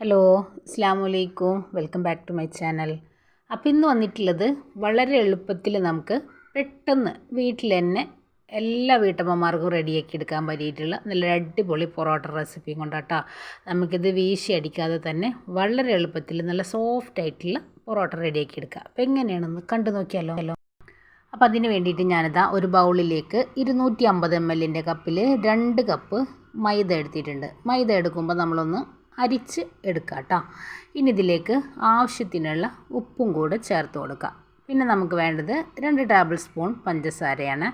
Hello അസ്സാം വലൈക്കും welcome back to my channel. അപ്പോൾ ഇന്ന് വന്നിട്ടുള്ളത് വളരെ എളുപ്പത്തിൽ നമുക്ക് പെട്ടെന്ന് വീട്ടിൽ തന്നെ എല്ലാ വീട്ടമ്മമാർക്കും റെഡിയാക്കി എടുക്കാൻ പറ്റിയിട്ടുള്ള നല്ല അടിപൊളി പൊറോട്ട റെസിപ്പിയും കൊണ്ടാട്ടോ നമുക്കിത് വീശി അടിക്കാതെ തന്നെ വളരെ എളുപ്പത്തിൽ നല്ല സോഫ്റ്റ് ആയിട്ടുള്ള പൊറോട്ട റെഡിയാക്കി എടുക്കുക അപ്പോൾ എങ്ങനെയാണെന്ന് കണ്ടു നോക്കിയാലോ? അപ്പോൾ അതിന് വേണ്ടിയിട്ട് ഞാനിതാ ഒരു ബൗളിലേക്ക് ഇരുന്നൂറ്റി അമ്പത് എം എല്ലിന്റെ കപ്പിൽ രണ്ട് കപ്പ് മൈദ എടുത്തിട്ടുണ്ട്. മൈദ എടുക്കുമ്പോൾ നമ്മളൊന്ന് അരിച്ച് എടുക്കുക കേട്ടോ ഇനി ഇതിലേക്ക് ആവശ്യത്തിനുള്ള ഉപ്പും കൂടെ ചേർത്ത് കൊടുക്കുക പിന്നെ നമുക്ക് വേണ്ടത് രണ്ട് ടേബിൾ സ്പൂൺ പഞ്ചസാരയാണ്.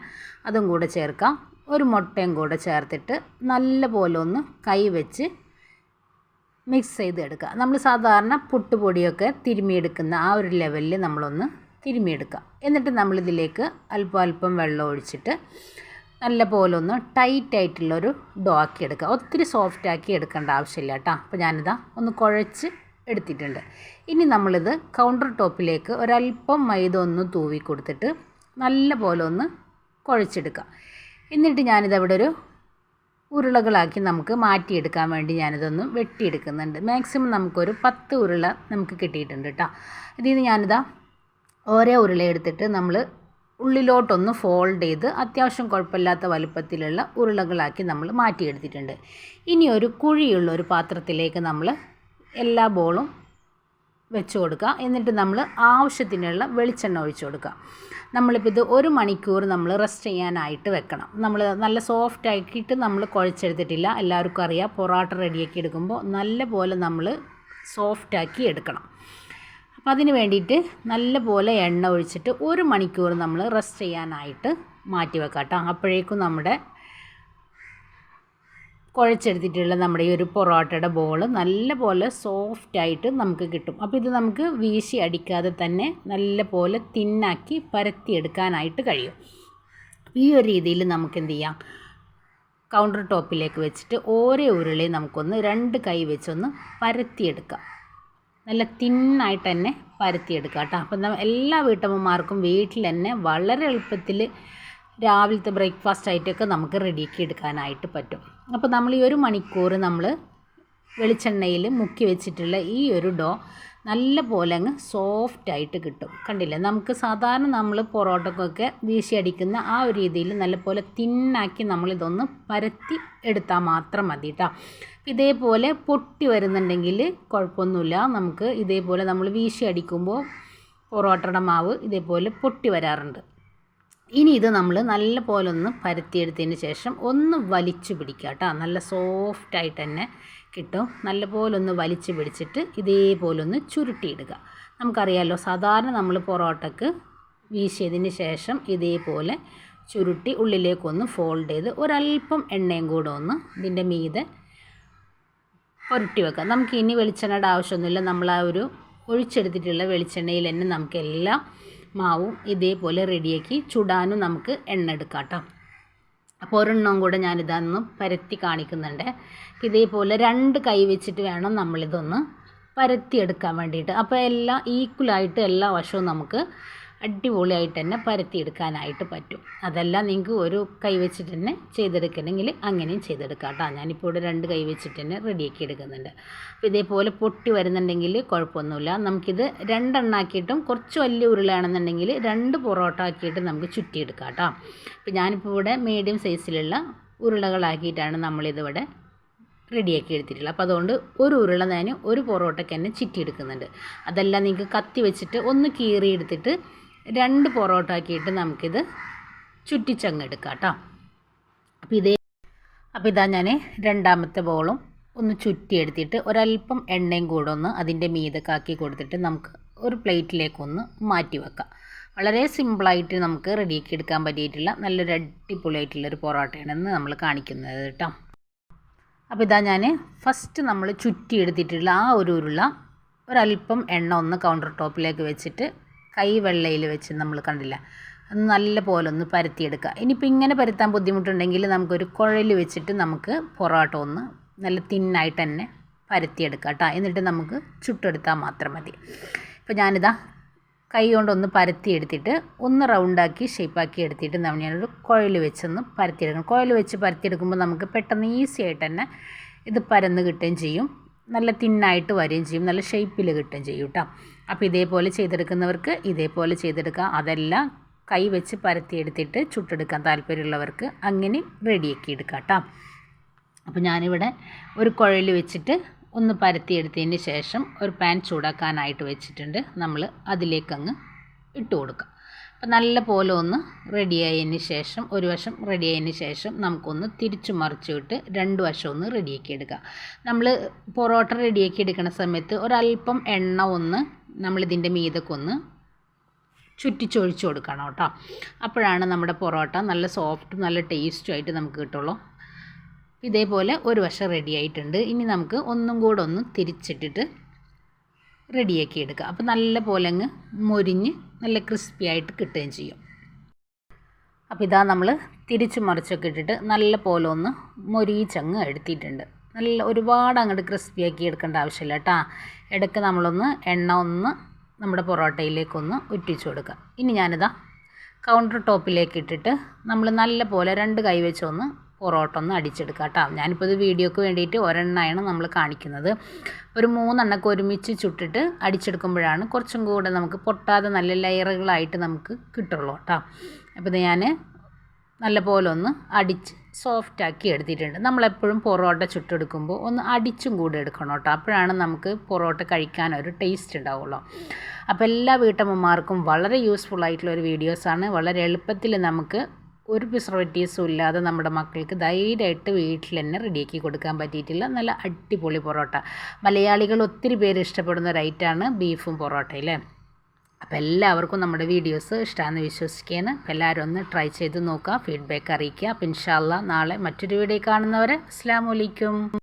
അതും കൂടെ ചേർക്കാം. ഒരു മുട്ടയും കൂടെ ചേർത്തിട്ട് നല്ലപോലെ ഒന്ന് കൈ വെച്ച് മിക്സ് ചെയ്ത് എടുക്കുക നമ്മൾ സാധാരണ പുട്ടുപൊടിയൊക്കെ തിരുമിയെടുക്കുന്ന ആ ഒരു ലെവലിൽ നമ്മളൊന്ന് തിരുമിയെടുക്കുക എന്നിട്ട് നമ്മളിതിലേക്ക് അല്പം അല്പം വെള്ളം ഒഴിച്ചിട്ട് നല്ല പോലെ ഒന്ന് ടൈറ്റ് ആയിട്ടുള്ളൊരു ഡോ ആക്കി എടുക്കുക ഒത്തിരി സോഫ്റ്റ് ആക്കി എടുക്കേണ്ട ആവശ്യമില്ല കേട്ടോ. അപ്പോൾ ഞാനിതാ ഒന്ന് കുഴച്ച് എടുത്തിട്ടുണ്ട്. ഇനി നമ്മളിത് കൗണ്ടർ ടോപ്പിലേക്ക് ഒരല്പം മൈദ ഒന്ന് തൂവി കൊടുത്തിട്ട് നല്ല പോലെ ഒന്ന് കുഴച്ചെടുക്കുക. എന്നിട്ട് ഞാനിത് അവിടെ ഒരു ഉരുളകളാക്കി നമുക്ക് മാറ്റിയെടുക്കാൻ വേണ്ടി ഞാനിതൊന്ന് വെട്ടിയെടുക്കുന്നുണ്ട്. മാക്സിമം നമുക്കൊരു പത്ത് ഉരുള നമുക്ക് കിട്ടിയിട്ടുണ്ട് കേട്ടോ. ഇതിൽ നിന്ന് ഞാനിതാ ഓരോ ഉരുള എടുത്തിട്ട് നമ്മൾ ഉള്ളിലോട്ടൊന്ന് ഫോൾഡ് ചെയ്ത് അത്യാവശ്യം കുഴപ്പമില്ലാത്ത വലുപ്പത്തിലുള്ള ഉരുളകളാക്കി നമ്മൾ മാറ്റിയെടുത്തിട്ടുണ്ട്. ഇനി ഒരു കുഴിയുള്ള ഒരു പാത്രത്തിലേക്ക് നമ്മൾ എല്ലാ ബോളും വെച്ച് കൊടുക്കുക. എന്നിട്ട് നമ്മൾ ആവശ്യത്തിനുള്ള വെളിച്ചെണ്ണ ഒഴിച്ചു കൊടുക്കുക. നമ്മളിപ്പോൾ ഇത് ഒരു മണിക്കൂർ നമ്മൾ റെസ്റ്റ് ചെയ്യാനായിട്ട് വെക്കണം. നമ്മൾ നല്ല സോഫ്റ്റ് ആക്കിയിട്ട് നമ്മൾ കുഴച്ചെടുത്തിട്ടില്ല. എല്ലാവർക്കും അറിയാം പൊറോട്ട റെഡിയാക്കി എടുക്കുമ്പോൾ നല്ല പോലെ നമ്മൾ സോഫ്റ്റാക്കി എടുക്കണം. അപ്പോൾ അതിന് വേണ്ടിയിട്ട് നല്ല പോലെ എണ്ണ ഒഴിച്ചിട്ട് ഒരു മണിക്കൂർ നമ്മൾ റെസ്റ്റ് ചെയ്യാനായിട്ട് മാറ്റി വെക്കാം കേട്ടോ. അപ്പോഴേക്കും നമ്മുടെ കുഴച്ചെടുത്തിട്ടുള്ള നമ്മുടെ ഈ ഒരു പൊറോട്ടയുടെ ബോൾ നല്ല പോലെ സോഫ്റ്റായിട്ട് നമുക്ക് കിട്ടും. അപ്പോൾ ഇത് നമുക്ക് വീശി അടിക്കാതെ തന്നെ നല്ല പോലെ തിന്നാക്കി പരത്തിയെടുക്കാനായിട്ട് കഴിയും. ഈ ഒരു രീതിയിൽ നമുക്ക് എന്ത് ചെയ്യാം? കൗണ്ടർ ടോപ്പിലേക്ക് വെച്ചിട്ട് ഓരോ ഉരുളി നമുക്കൊന്ന് രണ്ട് കൈ വെച്ചൊന്ന് പരത്തിയെടുക്കാം. നല്ല തിന്നായിട്ട് തന്നെ പരത്തിയെടുക്കുക കേട്ടോ. അപ്പം എല്ലാ വീട്ടമ്മമാർക്കും വീട്ടിൽ തന്നെ വളരെ എളുപ്പത്തിൽ രാവിലത്തെ ബ്രേക്ക്ഫാസ്റ്റ് ആയിട്ടൊക്കെ നമുക്ക് റെഡിയാക്കി എടുക്കാനായിട്ട് പറ്റും. അപ്പോൾ നമ്മൾ ഈ ഒരു മണിക്കൂർ നമ്മൾ വെളിച്ചെണ്ണയിൽ മുക്കി വെച്ചിട്ടുള്ള ഈ ഒരു ഡോ നല്ല പോലെ അങ്ങ് സോഫ്റ്റായിട്ട് കിട്ടും. കണ്ടില്ലേ? നമുക്ക് സാധാരണ നമ്മൾ പൊറോട്ടക്കൊക്കെ വീശി അടിക്കുന്ന ആ ഒരു രീതിയിൽ നല്ലപോലെ തിന്നാക്കി നമ്മളിതൊന്ന് പരത്തി എടുത്താൽ മാത്രം മതി കേട്ടോ ഇതേപോലെ പൊട്ടി വരുന്നുണ്ടെങ്കിൽ കുഴപ്പമൊന്നുമില്ല. നമുക്ക് ഇതേപോലെ നമ്മൾ വീശി അടിക്കുമ്പോൾ പൊറോട്ടയുടെ മാവ് ഇതേപോലെ പൊട്ടി വരാറുണ്ട്. ഇനി ഇത് നമ്മൾ നല്ല പോലെ ഒന്ന് പരത്തിയെടുത്തതിന് ശേഷം ഒന്ന് വലിച്ചു പിടിക്കുക കേട്ടോ. നല്ല സോഫ്റ്റായിട്ട് തന്നെ കിട്ടും. നല്ല പോലെ ഒന്ന് വലിച്ചു പിടിച്ചിട്ട് ഇതേപോലെ ഒന്ന് ചുരുട്ടിയിടുക. നമുക്കറിയാമല്ലോ സാധാരണ നമ്മൾ പൊറോട്ടക്ക് വീശിയതിന് ശേഷം ഇതേപോലെ ചുരുട്ടി ഉള്ളിലേക്കൊന്ന് ഫോൾഡ് ചെയ്ത് ഒരല്പം എണ്ണയും കൂടെ ഒന്ന് ഇതിന്റെ മീതെ പുരട്ടി വെക്കാം നമുക്ക് ഇനി വെളിച്ചെണ്ണയുടെ ആവശ്യമൊന്നുമില്ല. നമ്മൾ ആ ഒരു ഒഴിച്ചെടുത്തിട്ടുള്ള വെളിച്ചെണ്ണയിൽ തന്നെ നമുക്ക് എല്ലാ മാവും ഇതേപോലെ റെഡിയാക്കി ചുടാനും നമുക്ക് എണ്ണ എടുക്കാം കേട്ടോ അപ്പോൾ ഒരെണ്ണം കൂടെ ഞാനിതൊന്ന് പരത്തി കാണിക്കുന്നുണ്ട്. ഇതേപോലെ രണ്ട് കൈ വെച്ചിട്ട് വേണം നമ്മളിതൊന്ന് പരത്തിയെടുക്കാൻ വേണ്ടിയിട്ട്. അപ്പോൾ എല്ലാം ഈക്വലായിട്ട് എല്ലാ വശവും നമുക്ക് അടിപൊളിയായിട്ട് തന്നെ പരത്തിയെടുക്കാനായിട്ട് പറ്റും. അതെല്ലാം നിങ്ങൾക്ക് ഒരു കൈ വെച്ചിട്ട് തന്നെ ചെയ്തെടുക്കണമെങ്കിൽ അങ്ങനെയും ചെയ്തെടുക്കാം കേട്ടോ. ഞാനിപ്പോൾ ഇവിടെ രണ്ട് കൈ വെച്ചിട്ട് തന്നെ റെഡിയാക്കി എടുക്കുന്നുണ്ട്. അപ്പോൾ ഇതേപോലെ പൊട്ടി വരുന്നുണ്ടെങ്കിൽ കുഴപ്പമൊന്നുമില്ല. നമുക്കിത് രണ്ടെണ്ണാക്കിയിട്ടും കുറച്ച് വലിയ ഉരുളയാണെന്നുണ്ടെങ്കിൽ രണ്ട് പൊറോട്ട ആക്കിയിട്ട് നമുക്ക് ചുറ്റിയെടുക്കാം കേട്ടോ. അപ്പോൾ ഞാനിപ്പോൾ ഇവിടെ മീഡിയം സൈസിലുള്ള ഉരുളകളാക്കിയിട്ടാണ് നമ്മളിതിവിടെ റെഡിയാക്കി എടുത്തിട്ടുള്ളത്. അപ്പോൾ അതുകൊണ്ട് ഒരു ഉരുള ഞാൻ ഒരു പൊറോട്ടയ്ക്ക് തന്നെ ചിറ്റിയെടുക്കുന്നുണ്ട്. അതെല്ലാം നിങ്ങൾക്ക് കത്തി വെച്ചിട്ട് ഒന്ന് കീറി എടുത്തിട്ട് രണ്ട് പൊറോട്ട ആക്കിയിട്ട് നമുക്കിത് ചുറ്റിച്ചങ്ങെടുക്കാം കേട്ടോ അപ്പോൾ ഇതേ അപ്പോൾ ഇതാ ഞാൻ രണ്ടാമത്തെ ബോളും ഒന്ന് ചുറ്റിയെടുത്തിട്ട് ഒരല്പം എണ്ണയും കൂടെ ഒന്ന് അതിന്റെ മീതക്കാക്കി കൊടുത്തിട്ട് നമുക്ക് ഒരു പ്ലേറ്റിലേക്കൊന്ന് മാറ്റി വെക്കാം. വളരെ സിമ്പിളായിട്ട് നമുക്ക് റെഡിയാക്കി എടുക്കാൻ പറ്റിയിട്ടുള്ള നല്ലൊരു അടിപൊളിയായിട്ടുള്ളൊരു പൊറോട്ടയാണെന്ന് നമ്മൾ കാണിക്കുന്നത് കേട്ടോ. അപ്പോൾ ഇതാ ഞാൻ ഫസ്റ്റ് നമ്മൾ ചുറ്റി എടുത്തിട്ടുള്ള ആ ഒരു ഉരുള ഒരല്പം എണ്ണ ഒന്ന് കൗണ്ടർ ടോപ്പിലേക്ക് വെച്ചിട്ട് കൈ വെള്ളയിൽ വെച്ച് നമ്മൾ കണ്ടില്ല. നല്ല പോലെ ഒന്ന് പരത്തിയെടുക്കുക. ഇനിയിപ്പോൾ ഇങ്ങനെ പരത്താൻ ബുദ്ധിമുട്ടുണ്ടെങ്കിൽ നമുക്കൊരു കുഴൽ വെച്ചിട്ട് നമുക്ക് പൊറോട്ട ഒന്ന് നല്ല തിന്നായിട്ട് തന്നെ പരത്തിയെടുക്കുക കേട്ടോ. എന്നിട്ട് നമുക്ക് ചുട്ടെടുത്താൽ മാത്രം മതി. ഇപ്പോൾ ഞാനിതാ കൈ കൊണ്ടൊന്ന് പരത്തിയെടുത്തിട്ട് ഒന്ന് റൗണ്ടാക്കി ഷേപ്പാക്കി എടുത്തിട്ട് നമ്മൾ ഞാനൊരു കുഴൽ വെച്ചൊന്ന് പരത്തിയെടുക്കണം. കുഴൽ വെച്ച് പരത്തിയെടുക്കുമ്പോൾ നമുക്ക് പെട്ടെന്ന് ഈസി ആയിട്ട് തന്നെ ഇത് പരന്ന് കിട്ടുകയും ചെയ്യും. നല്ല തിന്നായിട്ട് വരികയും ചെയ്യും. നല്ല ഷേപ്പിൽ കിട്ടുകയും ചെയ്യും കേട്ടോ അപ്പോൾ ഇതേപോലെ ചെയ്തെടുക്കുന്നവർക്ക് ഇതേപോലെ ചെയ്തെടുക്കാം. അതെല്ലാം കൈ വെച്ച് പരത്തിയെടുത്തിട്ട് ചുട്ടെടുക്കാൻ താല്പര്യമുള്ളവർക്ക് അങ്ങനെ റെഡിയാക്കി എടുക്കാം കേട്ടോ അപ്പോൾ ഞാനിവിടെ ഒരു കുഴൽ വെച്ചിട്ട് ഒന്ന് പരത്തിയെടുത്തതിന് ശേഷം ഒരു പാൻ ചൂടാക്കാനായിട്ട് വെച്ചിട്ടുണ്ട്. നമ്മൾ അതിലേക്കങ്ങ് ഇട്ട് കൊടുക്കാം. അപ്പോൾ നല്ല പോലെ ഒന്ന് റെഡിയായതിന് ശേഷം ഒരു വശം റെഡിയായതിന് ശേഷം നമുക്കൊന്ന് തിരിച്ചു മറിച്ച് വിട്ട് രണ്ട് വശം ഒന്ന് റെഡിയാക്കി എടുക്കാം. നമ്മൾ പൊറോട്ട റെഡിയാക്കി എടുക്കുന്ന സമയത്ത് ഒരല്പം എണ്ണ ഒന്ന് നമ്മളിതിന്റെ മീതൊക്കെ ഒന്ന് ചുറ്റിച്ചൊഴിച്ച് കൊടുക്കണം കേട്ടോ. അപ്പോഴാണ് നമ്മുടെ പൊറോട്ട നല്ല സോഫ്റ്റും നല്ല ടേസ്റ്റും ആയിട്ട് നമുക്ക് കിട്ടുള്ളൂ. ഇതേപോലെ ഒരു വശം റെഡി ആയിട്ടുണ്ട്. ഇനി നമുക്ക് ഒന്നും കൂടെ ഒന്ന് തിരിച്ചിട്ടിട്ട് റെഡിയാക്കി എടുക്കുക. അപ്പോൾ നല്ല പോലെ അങ്ങ് മൊരിഞ്ഞ് നല്ല ക്രിസ്പി ആയിട്ട് കിട്ടുകയും ചെയ്യും. അപ്പോൾ ഇതാ നമ്മൾ തിരിച്ച് മറിച്ചൊക്കെ ഇട്ടിട്ട് നല്ല പോലെ ഒന്ന് മൊരീച്ചങ്ങ് എടുത്തിട്ടുണ്ട്. നല്ല ഒരുപാട് അങ്ങോട്ട് ക്രിസ്പി ആക്കി എടുക്കേണ്ട ആവശ്യമില്ല കേട്ടോ. ഇടയ്ക്ക് നമ്മളൊന്ന് എണ്ണ ഒന്ന് നമ്മുടെ പൊറോട്ടയിലേക്കൊന്ന് ഉറ്റിച്ചു കൊടുക്കുക. ഇനി ഞാനിതാ കൗണ്ടർ ടോപ്പിലേക്ക് ഇട്ടിട്ട് നമ്മൾ നല്ല പോലെ രണ്ട് കൈ വെച്ചൊന്ന് പൊറോട്ട ഒന്ന് അടിച്ചെടുക്കാം കേട്ടോ. ഞാനിപ്പോൾ ഇത് വീഡിയോക്ക് വേണ്ടിയിട്ട് ഒരെണ്ണയാണ് നമ്മൾ കാണിക്കുന്നത്. ഒരു മൂന്നെണ്ണക്ക് ഒരുമിച്ച് ചുട്ടിട്ട് അടിച്ചെടുക്കുമ്പോഴാണ് കുറച്ചും കൂടെ നമുക്ക് പൊട്ടാതെ നല്ല ലെയറുകളായിട്ട് നമുക്ക് കിട്ടുള്ളൂ കേട്ടോ. അപ്പോൾ ഞാൻ നല്ല പോലെ ഒന്ന് അടിച്ച് സോഫ്റ്റാക്കി എടുത്തിട്ടുണ്ട്. നമ്മളെപ്പോഴും പൊറോട്ട ചുട്ടെടുക്കുമ്പോൾ ഒന്ന് അടിച്ചും കൂടെ എടുക്കണം കേട്ടോ. അപ്പോഴാണ് നമുക്ക് പൊറോട്ട കഴിക്കാൻ ഒരു ടേസ്റ്റ് ഉണ്ടാവുള്ളൂ. അപ്പോൾ എല്ലാ വീട്ടമ്മമാർക്കും വളരെ യൂസ്ഫുൾ ആയിട്ടുള്ള ഒരു വീഡിയോസാണ് വളരെ എളുപ്പത്തിൽ നമുക്ക് ഒരു പ്രിസർവേറ്റീവ്സും ഇല്ലാതെ നമ്മുടെ മക്കൾക്ക് ധൈര്യമായിട്ട് വീട്ടിൽ തന്നെ റെഡിയാക്കി കൊടുക്കാൻ പറ്റിയിട്ടില്ല. നല്ല അടിപൊളി പൊറോട്ട. മലയാളികൾ ഒത്തിരി പേര് ഇഷ്ടപ്പെടുന്ന ഒരു ഐറ്റമാണ് ബീഫും പൊറോട്ടയില്ലേ അപ്പോൾ എല്ലാവർക്കും നമ്മുടെ വീഡിയോസ് ഇഷ്ടമാണെന്ന് വിശ്വസിക്കുകയാണ്. അപ്പോൾ എല്ലാവരും ഒന്ന് ട്രൈ ചെയ്ത് നോക്കുക ഫീഡ്ബാക്ക് അറിയിക്കുക. അപ്പം ഇൻഷാല്ല നാളെ മറ്റൊരു വീഡിയോ കാണുന്നവരെ അസ്സാം വലൈക്കും